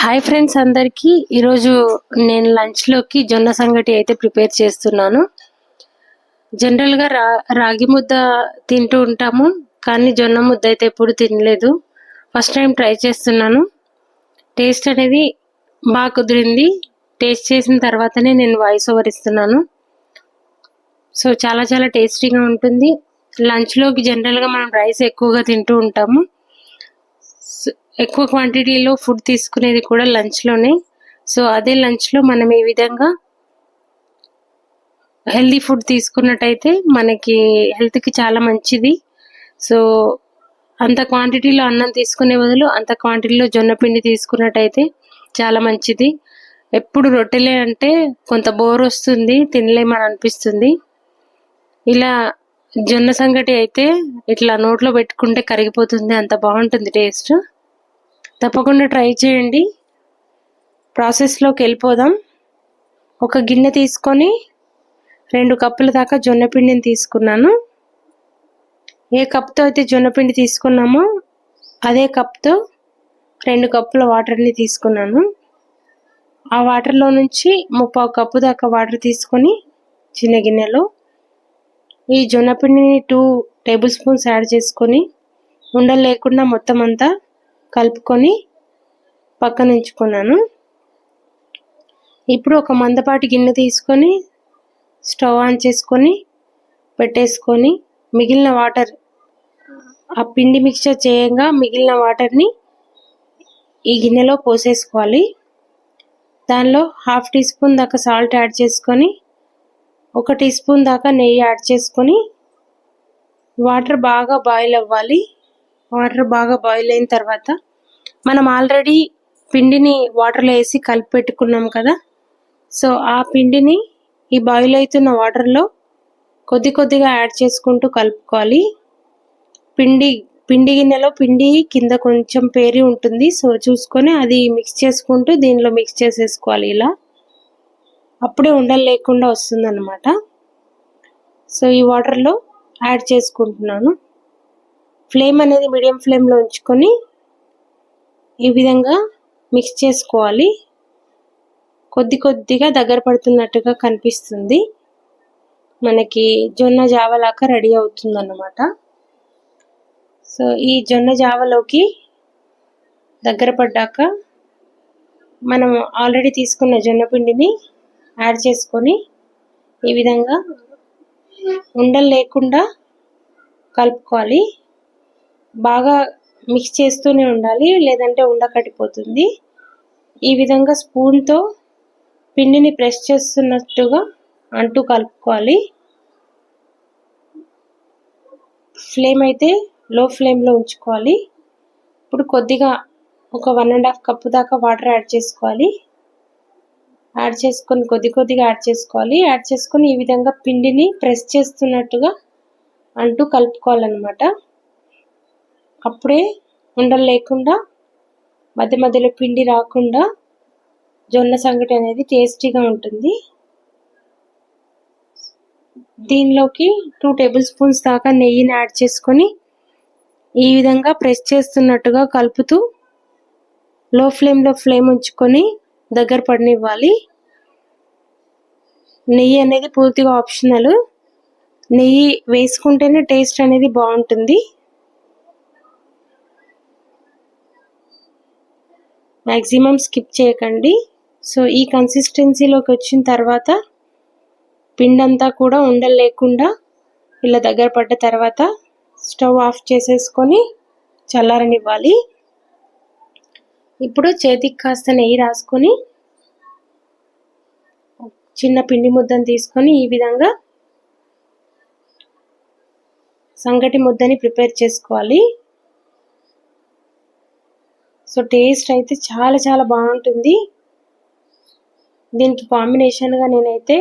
Hi friends అందరికీ. ఈరోజు నేను లంచ్లోకి జొన్న సంగటి అయితే ప్రిపేర్ చేస్తున్నాను. జనరల్గా రా రాగి ముద్ద తింటూ ఉంటాము కానీ జొన్న ముద్ద అయితే ఎప్పుడు తినలేదు. ఫస్ట్ టైం ట్రై చేస్తున్నాను. టేస్ట్ అనేది బాగా కుదిరింది. టేస్ట్ చేసిన తర్వాతనే నేను వాయిస్ ఓవర్ ఇస్తున్నాను. సో చాలా చాలా టేస్టీగా ఉంటుంది. లంచ్లోకి జనరల్గా మనం రైస్ ఎక్కువగా తింటూ ఉంటాము. ఎక్కువ క్వాంటిటీలో ఫుడ్ తీసుకునేది కూడా లంచ్లోనే సో అదే లంచ్లో మనం ఈ విధంగా హెల్దీ ఫుడ్ తీసుకున్నట్టయితే మనకి హెల్త్కి చాలా మంచిది. సో అంత క్వాంటిటీలో అన్నం తీసుకునే బదులు అంత క్వాంటిటీలో జొన్నపిండి తీసుకున్నట్టయితే చాలా మంచిది. ఎప్పుడు రొట్టెలే అంటే కొంత బోర్ వస్తుంది తినలేమని అనిపిస్తుంది. ఇలా జొన్న సంగటి అయితే ఇట్లా నోట్లో పెట్టుకుంటే కరిగిపోతుంది అంత బాగుంటుంది టేస్ట్ తప్పకుండా ట్రై చేయండి. ప్రాసెస్లోకి వెళ్ళిపోదాం ఒక గిన్నె తీసుకొని రెండు కప్పుల దాకా జొన్నపిండిని తీసుకున్నాను. ఏ కప్తో అయితే జొన్నపిండి తీసుకున్నామో అదే కప్తో రెండు కప్పుల వాటర్ని తీసుకున్నాను. ఆ వాటర్లో నుంచి ముప్పావు కప్పు దాకా వాటర్ తీసుకొని చిన్న గిన్నెలో ఈ జొన్నపిండిని టూ టేబుల్ స్పూన్స్ యాడ్ చేసుకొని ఉండలు లేకుండా మొత్తం అంతా కలుపుకొని పక్కన ఉంచుకున్నాను. ఇప్పుడు ఒక మందపాటి గిన్నె తీసుకొని స్టవ్ ఆన్ చేసుకొని పెట్టేసుకొని మిగిలిన వాటర్ ఆ పిండి మిక్చర్ చేయంగా మిగిలిన వాటర్ని ఈ గిన్నెలో పోసేసుకోవాలి. దానిలో హాఫ్ టీ స్పూన్ దాకా సాల్ట్ యాడ్ చేసుకొని ఒక టీ స్పూన్ దాకా నెయ్యి యాడ్ చేసుకొని వాటర్ బాగా బాయిల్ అవ్వాలి. వాటర్ బాగా బాయిల్ అయిన తర్వాత మనం ఆల్రెడీ పిండిని వాటర్లో వేసి కలిపి పెట్టుకున్నాం కదా. సో ఆ పిండిని ఈ బాయిల్ అవుతున్న వాటర్లో కొద్ది కొద్దిగా యాడ్ చేసుకుంటూ కలుపుకోవాలి. పిండి పిండి గిన్నెలో పిండి కింద కొంచెం పేరి ఉంటుంది. సో చూసుకొని అది మిక్స్ చేసుకుంటూ దీనిలో మిక్స్ చేసేసుకోవాలి ఇలా. అప్పుడే ఉండలు లేకుండా వస్తుందన్నమాట. సో ఈ వాటర్లో యాడ్ చేసుకుంటున్నాను. ఫ్లేమ్ అనేది మీడియం ఫ్లేమ్లో ఉంచుకొని ఈ విధంగా మిక్స్ చేసుకోవాలి. కొద్ది కొద్దిగా దగ్గర పడుతున్నట్టుగా కనిపిస్తుంది. మనకి జొన్న జావలాగా రెడీ అవుతుంది అన్నమాట సో ఈ జొన్న జావలోకి దగ్గర పడ్డాక మనం ఆల్రెడీ తీసుకున్న జొన్న పిండిని యాడ్ చేసుకొని ఈ విధంగా ఉండలు లేకుండా కలుపుకోవాలి. బాగా మిక్స్ చేస్తూనే ఉండాలి లేదంటే ఉండకట్టిపోతుంది. ఈ విధంగా స్పూన్తో పిండిని ప్రెస్ చేస్తున్నట్టుగా అంటూ కలుపుకోవాలి. ఫ్లేమ్ అయితే లో ఫ్లేమ్లో ఉంచుకోవాలి. ఇప్పుడు కొద్దిగా ఒక వన్ అండ్ హాఫ్ కప్పు దాకా వాటర్ యాడ్ చేసుకోవాలి. యాడ్ చేసుకొని కొద్ది కొద్దిగా యాడ్ చేసుకోవాలి. యాడ్ చేసుకొని ఈ విధంగా పిండిని ప్రెస్ చేస్తున్నట్టుగా అంటూ కలుపుకోవాలన్నమాట. అప్పుడే ఉండలు లేకుండా మధ్య మధ్యలో పిండి రాకుండా జొన్న సంగటి అనేది టేస్టీగా ఉంటుంది. దీనిలోకి టూ టేబుల్ స్పూన్స్ దాకా నెయ్యిని యాడ్ చేసుకొని ఈ విధంగా ప్రెస్ చేస్తున్నట్టుగా కలుపుతూ లో ఫ్లేమ్లో ఫ్లేమ్ ఉంచుకొని దగ్గర పడనివ్వాలి. నెయ్యి అనేది పూర్తిగా ఆప్షనల్. నెయ్యి వేసుకుంటేనే టేస్ట్ అనేది బాగుంటుంది. మ్యాక్సిమం స్కిప్ చేయకండి. సో ఈ కన్సిస్టెన్సీలోకి వచ్చిన తర్వాత పిండంతా కూడా ఉండలు లేకుండా ఇలా దగ్గర పడ్డ తర్వాత స్టవ్ ఆఫ్ చేసేసుకొని చల్లారనివ్వాలి. ఇప్పుడు చేతికి కాస్త నెయ్యి రాసుకొని చిన్న పిండి ముద్దను తీసుకొని ఈ విధంగా సంగటి ముద్దని ప్రిపేర్ చేసుకోవాలి. సో టేస్ట్ అయితే చాలా చాలా బాగుంటుంది. దీనికి కాంబినేషన్గా నేనైతే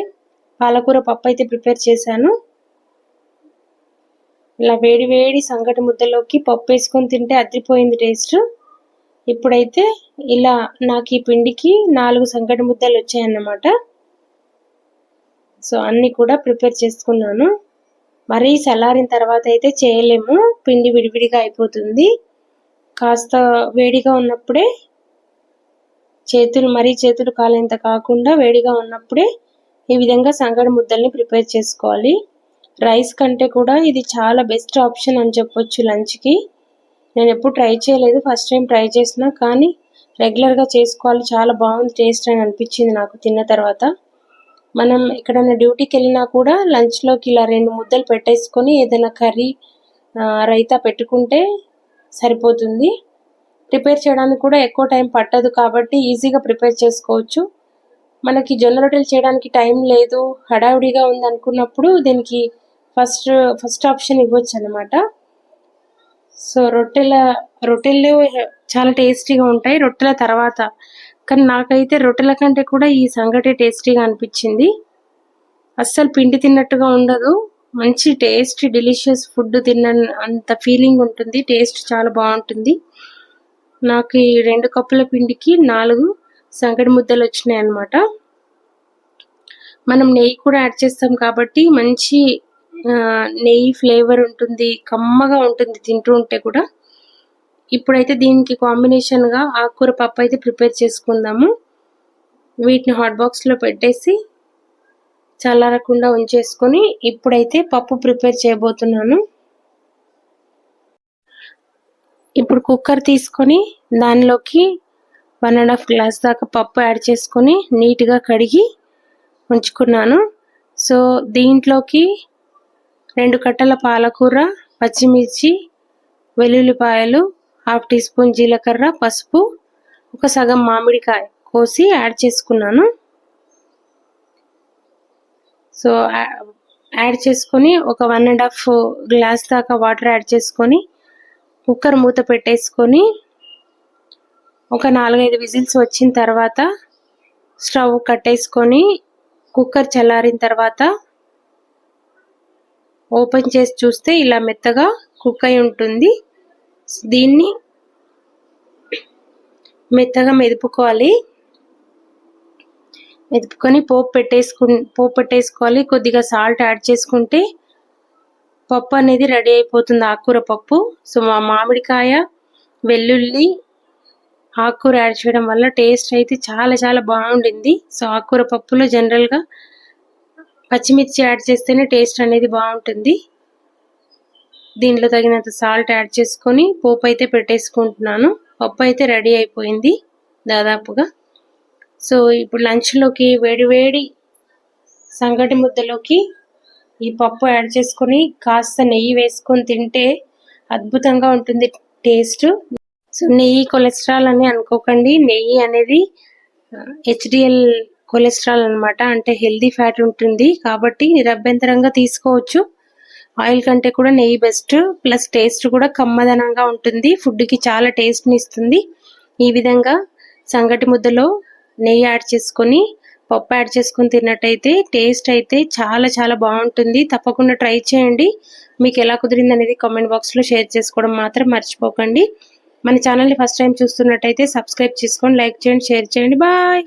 పాలకూర పప్పు అయితే ప్రిపేర్ చేశాను. ఇలా వేడి వేడి సంగటి ముద్దలోకి పప్పు వేసుకొని తింటే అద్రిపోయింది టేస్ట్. ఇప్పుడైతే ఇలా నాకు ఈ పిండికి నాలుగు సంగటి ముద్దలు వచ్చాయన్నమాట. సో అన్నీ కూడా ప్రిపేర్ చేసుకున్నాను. మరీ చల్లారిన తర్వాత అయితే చేయలేము. పిండి విడివిడిగా అయిపోతుంది. కాస్త వేడిగా ఉన్నప్పుడే చేతులు మరీ చేతులు కాలేంత కాకుండా వేడిగా ఉన్నప్పుడే ఈ విధంగా సంగడి ముద్దల్ని ప్రిపేర్ చేసుకోవాలి. రైస్ కంటే కూడా ఇది చాలా బెస్ట్ ఆప్షన్ అని చెప్పొచ్చు లంచ్కి. నేను ఎప్పుడు ట్రై చేయలేదు ఫస్ట్ టైం ట్రై చేసిన కానీ రెగ్యులర్గా చేసుకోవాలి. చాలా బాగుంది టేస్ట్ అని అనిపించింది నాకు తిన్న తర్వాత. మనం ఎక్కడైనా డ్యూటీకి వెళ్ళినా కూడా లంచ్లోకి ఇలా రెండు ముద్దలు పెట్టేసుకొని ఏదైనా కర్రీ రైతా పెట్టుకుంటే సరిపోతుంది. ప్రిపేర్ చేయడానికి కూడా ఎక్కువ టైం పట్టదు కాబట్టి ఈజీగా ప్రిపేర్ చేసుకోవచ్చు. మనకి జొన్న రొట్టెలు చేయడానికి టైం లేదు. హడావుడిగా ఉంది అనుకున్నప్పుడు దీనికి ఫస్ట్ ఫస్ట్ ఆప్షన్ ఇవ్వచ్చు అనమాట సో రొట్టెల రొట్టెలు చాలా టేస్టీగా ఉంటాయి. రొట్టెల తర్వాత కానీ నాకైతే రొట్టెల కంటే కూడా ఈ సంగటి టేస్టీగా అనిపించింది. అస్సలు పిండి తిన్నట్టుగా ఉండదు. మంచి టేస్ట్ డెలిషియస్ ఫుడ్ తిన్న అంత ఫీలింగ్ ఉంటుంది. టేస్ట్ చాలా బాగుంటుంది. నాకు ఈ రెండు కప్పుల పిండికి నాలుగు సంగటి ముద్దలు వచ్చినాయి అన్నమాట. మనం నెయ్యి కూడా యాడ్ చేస్తాం కాబట్టి మంచి నెయ్యి ఫ్లేవర్ ఉంటుంది. కమ్మగా ఉంటుంది తింటూ ఉంటే కూడా. ఇప్పుడైతే దీనికి కాంబినేషన్గా ఆకుకూర పప్పు అయితే ప్రిపేర్ చేసుకుందాము. వీటిని హాట్ బాక్స్లో పెట్టేసి చల్లారకుండా ఉంచేసుకొని ఇప్పుడైతే పప్పు ప్రిపేర్ చేయబోతున్నాను. ఇప్పుడు కుక్కర్ తీసుకొని దానిలోకి వన్ అండ్ హాఫ్ గ్లాస్ దాకా పప్పు యాడ్ చేసుకొని నీట్గా కడిగి ఉంచుకున్నాను. సో దీంట్లోకి రెండు కట్టల పాలకూర పచ్చిమిర్చి వెల్లుల్లిపాయలు హాఫ్ టీ స్పూన్ జీలకర్ర పసుపు ఒక సగం మామిడికాయ కోసి యాడ్ చేసుకున్నాను. సో యాడ్ చేసుకొని ఒక వన్ అండ్ హాఫ్ గ్లాస్ దాకా వాటర్ యాడ్ చేసుకొని కుక్కర్ మూత పెట్టేసుకొని ఒక నాలుగైదు విజిల్స్ వచ్చిన తర్వాత స్టవ్ కట్టేసుకొని కుక్కర్ చల్లారిన తర్వాత ఓపెన్ చేసి చూస్తే ఇలా మెత్తగా కుక్ అయి ఉంటుంది. దీన్ని మెత్తగా మెదుపుకోవాలి. మెదుపుకొని పోపు పెట్టేసుకు పోపు పెట్టేసుకోవాలి. కొద్దిగా సాల్ట్ యాడ్ చేసుకుంటే పప్పు అనేది రెడీ అయిపోతుంది ఆకుకూర పప్పు. సో మా మామిడికాయ వెల్లుల్లి ఆకుకూర యాడ్ చేయడం వల్ల టేస్ట్ అయితే చాలా చాలా బాగుండింది. సో ఆకుకూర పప్పులో జనరల్గా పచ్చిమిర్చి యాడ్ చేస్తేనే టేస్ట్ అనేది బాగుంటుంది. దీంట్లో తగినంత సాల్ట్ యాడ్ చేసుకొని పోపు అయితే పెట్టేసుకుంటున్నాను. పప్పు అయితే రెడీ అయిపోయింది దాదాపుగా. సో ఇప్పుడు లంచ్లోకి వేడి వేడి సంగటి ముద్దలోకి ఈ పప్పు యాడ్ చేసుకొని కాస్త నెయ్యి వేసుకొని తింటే అద్భుతంగా ఉంటుంది టేస్ట్. సో నెయ్యి కొలెస్ట్రాల్ అని అనుకోకండి. నెయ్యి అనేది హెచ్డిఎల్ కొలెస్ట్రాల్ అనమాట అంటే హెల్దీ ఫ్యాట్ ఉంటుంది కాబట్టి నిరభ్యంతరంగా తీసుకోవచ్చు. ఆయిల్ కంటే కూడా నెయ్యి బెస్ట్. ప్లస్ టేస్ట్ కూడా కమ్మదనంగా ఉంటుంది. ఫుడ్కి చాలా టేస్ట్ని ఇస్తుంది. ఈ విధంగా సంగటి ముద్దలో నెయ్యి యాడ్ చేసుకొని పప్పు యాడ్ చేసుకొని తిన్నట్టయితే టేస్ట్ అయితే చాలా చాలా బాగుంటుంది. తప్పకుండా ట్రై చేయండి. మీకు ఎలా కుదిరింది అనేది కామెంట్ బాక్స్లో షేర్ చేసుకోవడం మాత్రం మర్చిపోకండి. మన ఛానల్ని ఫస్ట్ టైం చూస్తున్నట్టయితే సబ్స్క్రైబ్ చేసుకొని లైక్ చేయండి షేర్ చేయండి. బాయ్!